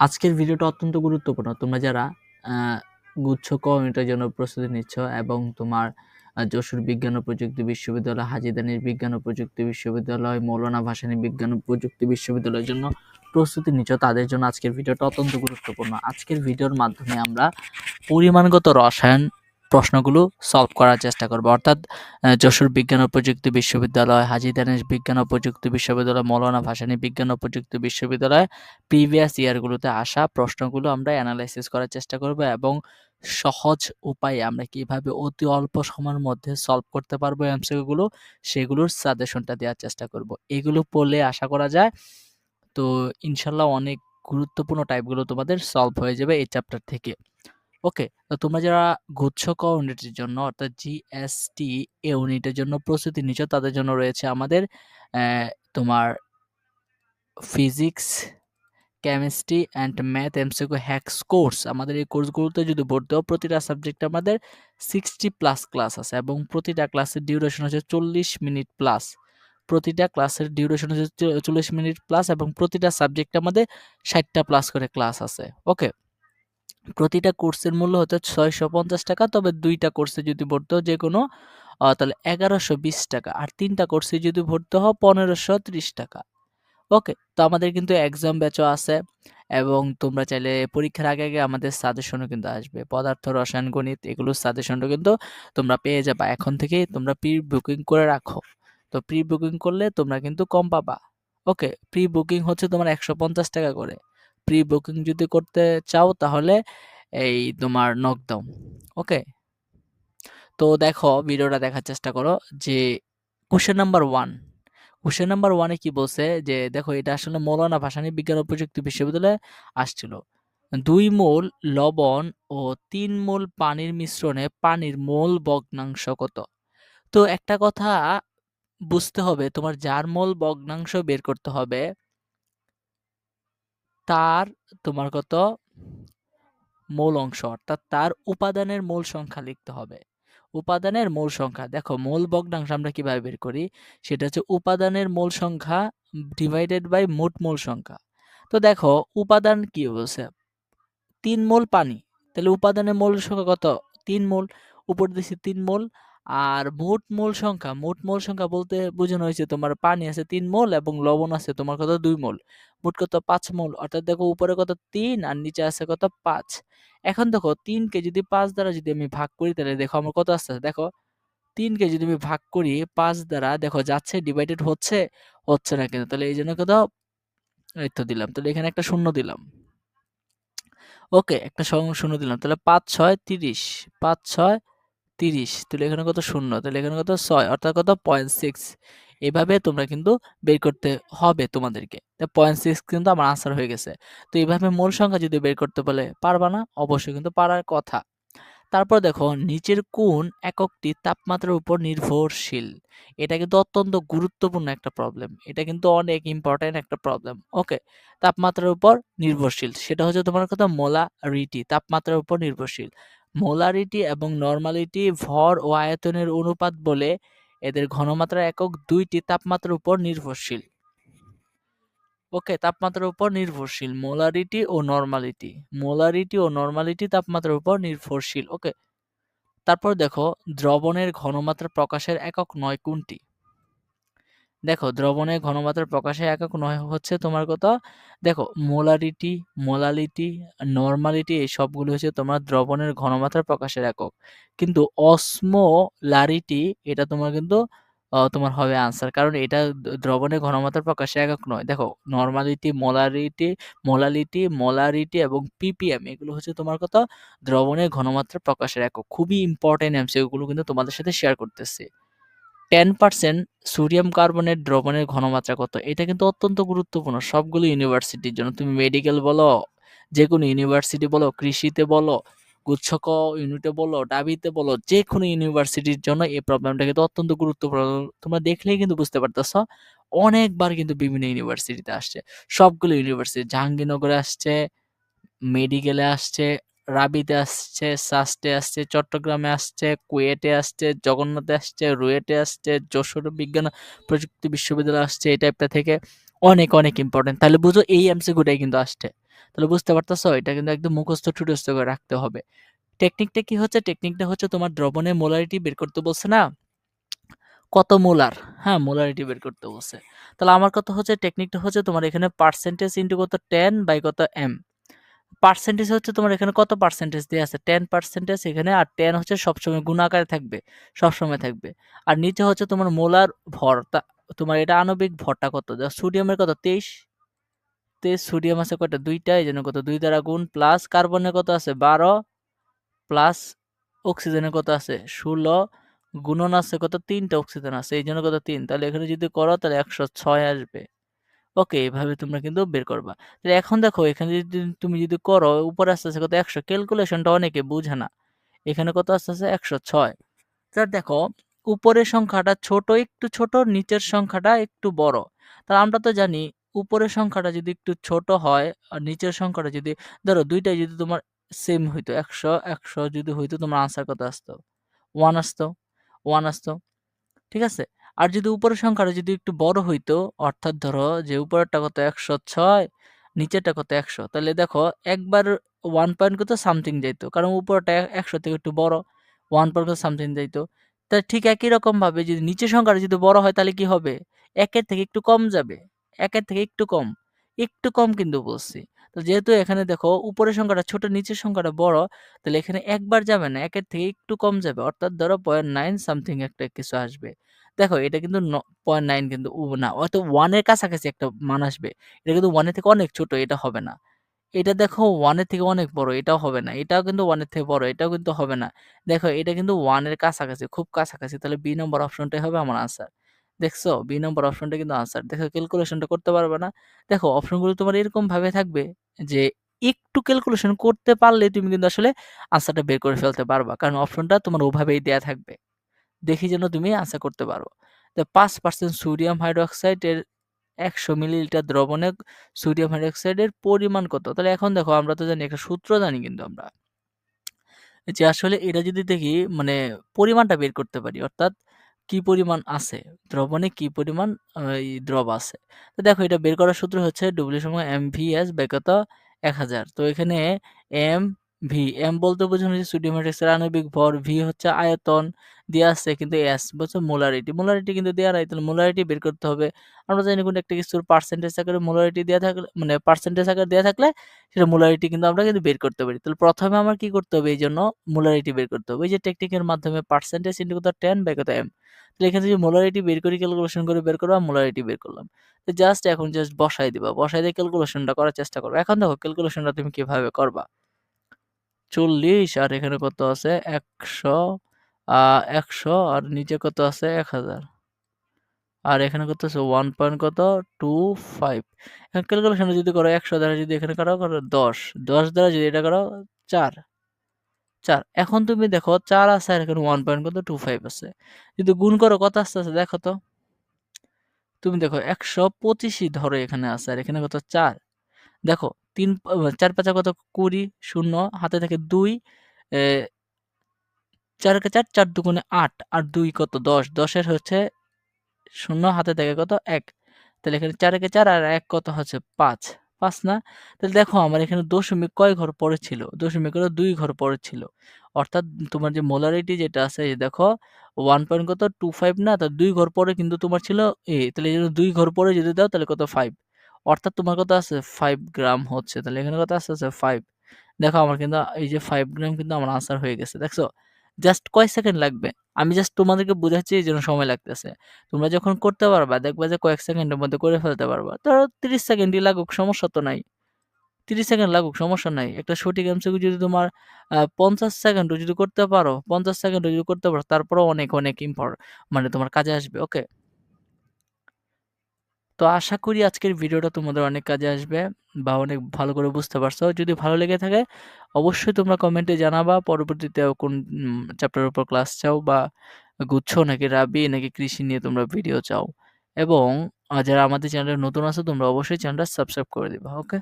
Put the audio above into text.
আজকের ভিডিওটা অত্যন্ত গুরুত্বপূর্ণ। তোমরা যারা গুচ্ছ কমিটার জন্য প্রস্তুতি নিচ্ছ এবং তোমার যশোর বিজ্ঞান ও প্রযুক্তি বিশ্ববিদ্যালয় হাজিদানির বিজ্ঞান ও প্রযুক্তি বিশ্ববিদ্যালয়, মৌলানা ভাসানী বিজ্ঞান ও প্রযুক্তি বিশ্ববিদ্যালয়ের জন্য প্রস্তুতি নিচ্ছ, তাদের জন্য আজকের ভিডিওটা অত্যন্ত গুরুত্বপূর্ণ। আজকের ভিডিওর মাধ্যমে আমরা পরিমাণগত রসায়ন প্রশ্নগুলো সলভ করার চেষ্টা করব। অর্থাৎ যশোর বিজ্ঞান ও প্রযুক্তি বিশ্ববিদ্যালয়, হাজি দানেশ বিজ্ঞান ও প্রযুক্তি বিশ্ববিদ্যালয়, মৌলানা ভাসানী বিজ্ঞান ও প্রযুক্তি বিশ্ববিদ্যালয় প্রিভিয়াস ইয়ারগুলোতে আসা প্রশ্নগুলো আমরা অ্যানালাইসিস করার চেষ্টা করব এবং সহজ উপায়ে আমরা কীভাবে অতি অল্প সময়ের মধ্যে সলভ করতে পারব এমসিকিউগুলো সেগুলোর সাজেশনটা দেওয়ার চেষ্টা করব। এগুলো পড়লে আশা করা যায়, তো ইনশাল্লাহ অনেক গুরুত্বপূর্ণ টাইপগুলো তোমাদের সলভ হয়ে যাবে এই চ্যাপ্টার থেকে। ওকে, তো তোমরা যারা গুচ্ছ ক ইউনিটের জন্য, অর্থাৎ জিএসটি এ ইউনিটের জন্য প্রস্তুতি নিচ্ছ, তাদের জন্য রয়েছে আমাদের তোমার physics chemistry and math MCQ hacks course আমাদের এই কোর্সগুলোতে যদি ভর্তি হও, প্রতিটা সাবজেক্টে আমাদের সিক্সটি প্লাস ক্লাস আছে এবং প্রতিটা ক্লাসের ডিউরেশন হচ্ছে চল্লিশ মিনিট প্লাস প্রতিটা ক্লাসের ডিউরেশন হচ্ছে চল্লিশ মিনিট প্লাস এবং প্রতিটা সাবজেক্টে আমাদের ষাটটা প্লাস করে ক্লাস আছে, ওকে? প্রতিটা কোর্সের মূল্য হচ্ছে ছয়শো পঞ্চাশ টাকা, তবে দুইটা কোর্সে যদি ভর্তি হও যে কোনো তাহলে এগারোশো বিশ টাকা। আর তিনটা কোর্সে যদি ভর্তি হও, পনেরোশো ত্রিশ টাকা। ওকে, তো আমাদের কিন্তু এক্সাম ব্যাচও আছে, এবং তোমরা চাইলে পরীক্ষার আগে আগে আমাদের সাজেশনও কিন্তু আসবে। পদার্থ, রসায়ন, গণিত এগুলোর সাজেশনটা কিন্তু তোমরা পেয়ে যাবা। এখন থেকেই তোমরা প্রি বুকিং করে রাখো। তো প্রি বুকিং করলে তোমরা কিন্তু কম পাবা। ওকে প্রি বুকিং হচ্ছে তোমার একশো পঞ্চাশ টাকা করে। প্রি বুকিং যদি করতে চাও তাহলে এই তোমার নকডাউন ওকে তো দেখো ভিডিওটা দেখার চেষ্টা করো যে question number one question number ওয়ানে কি বলছে যে দেখো এটা আসলে মৌলানা ভাসানী বিজ্ঞান ও প্রযুক্তি বিশ্ববিদ্যালয়ে আসছিল। দুই মোল লবণ ও তিন মোল পানির মিশ্রণে পানির মোল ভগ্নাংশ কত? তো একটা কথা বুঝতে হবে, তোমার যার মোল ভগ্নাংশ বের করতে হবে তার তোমার কত? মূল অংশ, অর্থাৎ তার উপাদানের মূল সংখ্যা লিখতে হবে। উপাদানের মূল সংখ্যা, দেখো মূল ভগ্নাংশ আমরা কীভাবে বের করি? সেটা হচ্ছে উপাদানের মূল সংখ্যা ডিভাইডেড বাই মোট মূল সংখ্যা। তো দেখো উপাদান কি বলছে? তিন মোল পানি, তাহলে উপাদানের মূল সংখ্যা কত? তিন মোল, উপর দিছি তিন মোল আর মোট মোল সংখ্যা, মোট মোল সংখ্যা বলতে বোঝানো হয়েছে তোমার পানি আছে তিন মোল এবং লবণ আছে তোমার কত দুই মোল। মোট কত? পাঁচ মোল। অর্থাৎ দেখো উপরে কত? তিন আর নিচে আছে কত? পাঁচ। এখন দেখো তিনকে যদি পাঁচ দ্বারা যদি আমি ভাগ করি তাহলে দেখো আমার কত আসছে? দেখো তিনকে যদি আমি ভাগ করি পাঁচ দ্বারা দেখো যাচ্ছে ডিভাইডেড হচ্ছে হচ্ছে না কিন্তু তাহলে এই জন্য কত? এই দিলাম। তাহলে এখানে একটা শূন্য দিলাম। ওকে, একটা শূন্য দিলাম। তাহলে পাঁচ, ছয়, তিরিশ। পাঁচ, ছয় তিরিশ তাহলে এখানে কত শূন্য তাহলে এখানে কত ছয়, অর্থাৎ কত পয়েন্ট সিক্স এভাবে তোমরা কিন্তু বের করতে হবে তোমাদেরকে। পয়েন্ট সিক্স কিন্তু আমার আনসার হয়ে গেছে। তো এইভাবে মূল সংখ্যা যদি বের করতে বলে, পারবা না? অবশ্যই কিন্তু পারার কথা। তারপর দেখো, নিচের কোন এককটি তাপমাত্রার উপর নির্ভরশীল। এটা কিন্তু অত্যন্ত গুরুত্বপূর্ণ একটা প্রবলেম এটা কিন্তু অনেক ইম্পর্টেন্ট একটা প্রবলেম ওকে তাপমাত্রার উপর নির্ভরশীল। সেটা হচ্ছে তোমার কথা মোলারিটি, তাপমাত্রার উপর নির্ভরশীল। মোলারিটি এবং নর্মালিটি ভর ও আয়তনের অনুপাত বলে এদের ঘনমাত্রা একক দুইটি তাপমাত্রার উপর নির্ভরশীল। ওকে, তাপমাত্রার উপর নির্ভরশীল। মোলারিটি ও নর্মালিটি মোলারিটি ও নর্মালিটি তাপমাত্রার উপর নির্ভরশীল। ওকে, তারপর দেখো, দ্রবণের ঘনমাত্রা প্রকাশের একক নয় কোনটি? দেখো দ্রবণের ঘনমাত্রা প্রকাশের একক নয়, হচ্ছে তোমার কথা দেখো, মোলারিটি, মোলালিটি, নর্মালিটি, এই সবগুলো হচ্ছে তোমার দ্রবণের ঘনমাত্রা প্রকাশের একক। কিন্তু অসমোলারিটি, এটা তোমার কিন্তু তোমার হবে আনসার কারণ এটা দ্রবণের ঘনমাত্রা প্রকাশে একক নয়। দেখো, নর্মালিটি, মোলারিটি, মোলালিটি, মোলারিটি এবং পিপিএম, এগুলো হচ্ছে তোমার কথা দ্রবণের ঘনমাত্রা প্রকাশের একক। খুবই ইম্পর্টেন্ট এমসিকিউ কিন্তু তোমাদের সাথে শেয়ার করতেছি। টেন পার্সেন্ট সোডিয়াম কার্বনের দ্রবণের ঘনমাত্রা কত? এটা কিন্তু অত্যন্ত গুরুত্বপূর্ণ। সবগুলো ইউনিভার্সিটির জন্য। তুমি মেডিকেল বলো যে কোনো ইউনিভার্সিটি বলো, কৃষিতে বলো গুচ্ছক ইউনিটে বলো, ডাবিতে বলো যে কোনো ইউনিভার্সিটির জন্য এই প্রবলেমটা কিন্তু অত্যন্ত গুরুত্বপূর্ণ। তোমরা দেখলেই কিন্তু বুঝতে পারতেছ, অনেকবার কিন্তু বিভিন্ন ইউনিভার্সিটিতে আসছে। সবগুলো ইউনিভার্সিটি জাহাঙ্গীরনগরে আসছে মেডিকেলে আসছে রাবিতে আসছে সাস্টে আসছে, চট্টগ্রামে আসছে, কুয়েটে আসছে, জগন্নাথে আসছে, রুয়েটে আসছে, যশোর বিজ্ঞান প্রযুক্তি বিশ্ববিদ্যালয় আসছে, এই টাইপটা থেকে অনেক অনেক ইম্পর্টেন্ট তাহলে বুঝো এই এমসিকিউটাই কিন্তু আসছে। তাহলে বুঝতে পারতেছো? এটা কিন্তু একদম মুখস্থ টুটস্থ করে রাখতে হবে। টেকনিকটা কি হচ্ছে? টেকনিকটা হচ্ছে তোমার দ্রবণের মোলারিটি বের করতে বলছে না? কত মোলার হ্যাঁ মোলারিটি বের করতে বলছে। তাহলে আমার কথা হচ্ছে টেকনিকটা হচ্ছে তোমার এখানে পার্সেন্টেজ ইন্টু কত? টেন বাই কত এম পার্সেন্টেজ হচ্ছে তোমার এখানে কত পার্সেন্টেজ দেওয়া আছে? টেন পার্সেন্টেজ এখানে আর টেন হচ্ছে সবসময় গুণাকারে থাকবে, সবসময় থাকবে। আর নিচে হচ্ছে তোমার মোলার ভর তোমার এটা আণবিক ভরটা কত? সোডিয়ামের কত? তেইশ? তেইশ সোডিয়াম আছে কয়টা? দুইটা, এই জন্য কত? দুই দ্বারা গুণ প্লাস কার্বনের কত আছে? বারো। প্লাস অক্সিজেনের কত আছে? ষোলো। গুণন আছে কত? তিনটা অক্সিজেন আছে, এই জন্য কত? তিন। তাহলে এখানে যদি করো তাহলে একশো ছয় আসবে। ওকে, এভাবে তোমরা কিন্তু বের করবা। তাহলে এখন দেখো, এখানে যদি তুমি যদি করো, উপরে আস্তে আস্তে কত, একশো। ক্যালকুলেশনটা অনেকে বুঝে না। এখানে কত, আস্তে আস্তে একশো ছয়। তা দেখো, উপরের সংখ্যাটা ছোট, একটু ছোট, নিচের সংখ্যাটা একটু বড়। তা আমরা তো জানি, উপরের সংখ্যাটা যদি একটু ছোট হয়, আর নিচের সংখ্যাটা যদি, ধরো দুইটাই যদি তোমার সেম হইতো, একশো একশো যদি হইতো, তোমার আনসার কত আসতো? ওয়ান আসতো ওয়ান আসতো। ঠিক আছে? আর যদি উপরের সংখ্যাটা যদি একটু বড় হইতো, অর্থাৎ ধরো যে উপরেরটা কত, একশো ছয়, নিচেরটা কত, একশো, তাহলে দেখো একবার ওয়ান পয়েন্ট কত সামথিং যাইতো, কারণ উপরটা একশো থেকে একটু বড় ওয়ান পয়েন্ট কত সামথিং যাইতো। তা ঠিক একই রকম ভাবে যদি নিচের সংখ্যাটা যদি বড় হয়, তাহলে কি হবে? একের থেকে একটু কম যাবে, একের থেকে একটু কম একটু কম কিন্তু বলছি। তো যেহেতু এখানে দেখো উপরের সংখ্যাটা ছোট, নিচের সংখ্যাটা বড়, তাহলে এখানে একবার যাবে না, একের থেকে একটু কম যাবে, অর্থাৎ ধরো পয়েন্ট নাইন সামথিং একটা কিছু আসবে। দেখো এটা কিন্তু পয়েন্ট নাইন কিন্তু না হয়তো ওয়ানের কাছাকাছি একটা মান আসবে। এটা কিন্তু ওয়ানের থেকে অনেক ছোট, এটা হবে না। এটা দেখো ওয়ানের থেকে অনেক বড়, এটাও হবে না, এটাও কিন্তু ওয়ানের থেকে বড়, এটাও কিন্তু হবে না। দেখো এটা কিন্তু ওয়ানের কাছাকাছি, খুব কাছাকাছি, তাহলে বি নম্বর অপশনটাই হবে আমার আনসার দেখছ? বি নম্বর অপশনটা কিন্তু আনসার দেখো ক্যালকুলেশনটা করতে পারবে না। দেখো অপশনগুলো তোমার এরকম ভাবে থাকবে যে একটু ক্যালকুলেশন করতে পারলে তুমি কিন্তু আসলে আনসারটা বের করে ফেলতে পারবা, কারণ অপশনটা তোমার ওভাবেই দেয়া থাকবে। দেখি যেন তুমি আনসার করতে পারো। তো পাঁচ পার্সেন্ট সোডিয়াম হাইড্রোক্সাইডের একশো মিলিলিটার দ্রবণে সোডিয়াম হাইড্রোক্সাইডের পরিমাণ কত? তাহলে এখন দেখো আমরা তো জানি, একটা সূত্র জানি কিন্তু আমরা। যে আসলে এটা যদি দেখি মানে পরিমাণটা বের করতে পারি, অর্থাৎ কি পরিমাণ আছে? দ্রবণে কি পরিমাণ দ্রব আছে? তো দেখো এটা বের করার সূত্র হচ্ছে ডব্লিউ সময় এম ভি এস কত? এক হাজার। তো এখানে এম ভি এম বলতে বোঝানো সোডিয়াম হাইড্রোক্সাইড আণবিক ভর ভি হচ্ছে আয়তন দেওয়া আছে কিন্তু এস বলছে মোলারিটি মোলারিটি কিন্তু দেওয়া নাই, তাহলে মোলারিটি বের করতে হবে। আমরা জানি কোনো একটা কিছুর পার্সেন্টেজ আকারে মোলারিটি দেওয়া থাকলে মানে পার্সেন্টেজ আকারে দেওয়া থাকলে সেটা মোলারিটি কিন্তু আমরা কিন্তু বের করতে পারি। তাহলে প্রথমে আমার কি করতে হবে? এই জন্য মোলারিটি বের করতে হবে। এই যে টেকনিকের মাধ্যমে পার্সেন্টেজ ইন্টু কত? টেন বাই কত এম তাহলে এখানে যে মোলারিটি বের করি ক্যালকুলেশন করে বের করব মোলারিটি বের করলাম। তো জাস্ট এখন জাস্ট বসাই দিবা। বসাই দিয়ে ক্যালকুলেশনটা করার চেষ্টা করব। এখন দেখো ক্যালকুলেশনটা তুমি কীভাবে করবা। চল্লিশ, আর এখানে কত আছে? একশো একশো, আর নিচে কত আছে? এক হাজার। আর এখানে কত আছে? ওয়ান পয়েন্ট কত? Two five. এখন ক্যালকুলেশন যদি করো একশো দ্বারা যদি এখানে করো করো দশ। দশ দ্বারা যদি এটা করো, চার। চার। এখন তুমি দেখো, চার আছে আর এখানে ওয়ান পয়েন্ট কত? টু ফাইভ আছে। যদি গুণ করো, কত আসতে আছে দেখো তো। তুমি দেখো, একশো পঁচিশই ধরো এখানে আছে, আর এখানে কত? চার। দেখো তিন চার পাঁচা কত? কুড়ি, শূন্য, হাতে থাকে দুই চারকে চার চার দুগুণে আট, আর দুই কত? দশ। দশের হচ্ছে শূন্য, হাতে থাকে কত? এক। তাহলে এখানে চারকে চার আর এক কত হচ্ছে? পাঁচ। পাঁচ না? তাহলে দেখো আমার এখানে দশমিক কয় ঘর পরে ছিল? দশমিক দুই ঘর পরে ছিল। অর্থাৎ তোমার যে মোলারিটি যেটা আছে দেখো ওয়ান পয়েন্ট কত? টু ফাইভ না? তার দুই ঘর পরে কিন্তু তোমার ছিল এ তাহলে এই দুই ঘর পরে যদি দাও, তাহলে কত? ফাইভ অর্থাৎ তোমার কত আছে? ফাইভ গ্রাম হচ্ছে। তাহলে এখানে কত আসতে আছে ফাইভ দেখো আমার কিন্তু এই যে ফাইভ গ্রাম কিন্তু আমার আনসার হয়ে গেছে। দেখছ? জাস্ট কয় সেকেন্ড লাগবে? আমি জাস্ট তোমাদেরকে বোঝাচ্ছি এই জন্য সময় লাগতেছে। তোমরা যখন করতে পারবা, দেখবা যে কয়েক সেকেন্ডের মধ্যে করে ফেলতে পারবা। ধরো তিরিশ সেকেন্ডই লাগুক, সমস্যা তো নাই। তিরিশ সেকেন্ড লাগুক, সমস্যা নাই। একটা সঠিক এমসিকিউ যদি তোমার পঞ্চাশ সেকেন্ডও যদি করতে পারো, পঞ্চাশ সেকেন্ডও যদি করতে পারো, তারপরেও অনেক অনেক ইম্পর্ট মানে তোমার কাজে আসবে ওকে তো আশা করি আজকের ভিডিওটা তোমাদের অনেক কাজে আসবে বা অনেক ভালো করে বুঝতে পারছ। যদি ভালো লেগে থাকে, অবশ্যই তোমরা কমেন্টে জানাবা। পরবর্তীতে কোন চ্যাপ্টারের উপর ক্লাস চাও বা গুচ্ছ নাকি রাবি নাকি কৃষি নিয়ে তোমরা ভিডিও চাও। এবং যারা আমাদের চ্যানেলে নতুন আছো, তোমরা অবশ্যই চ্যানেলটা সাবস্ক্রাইব করে দিবা ওকে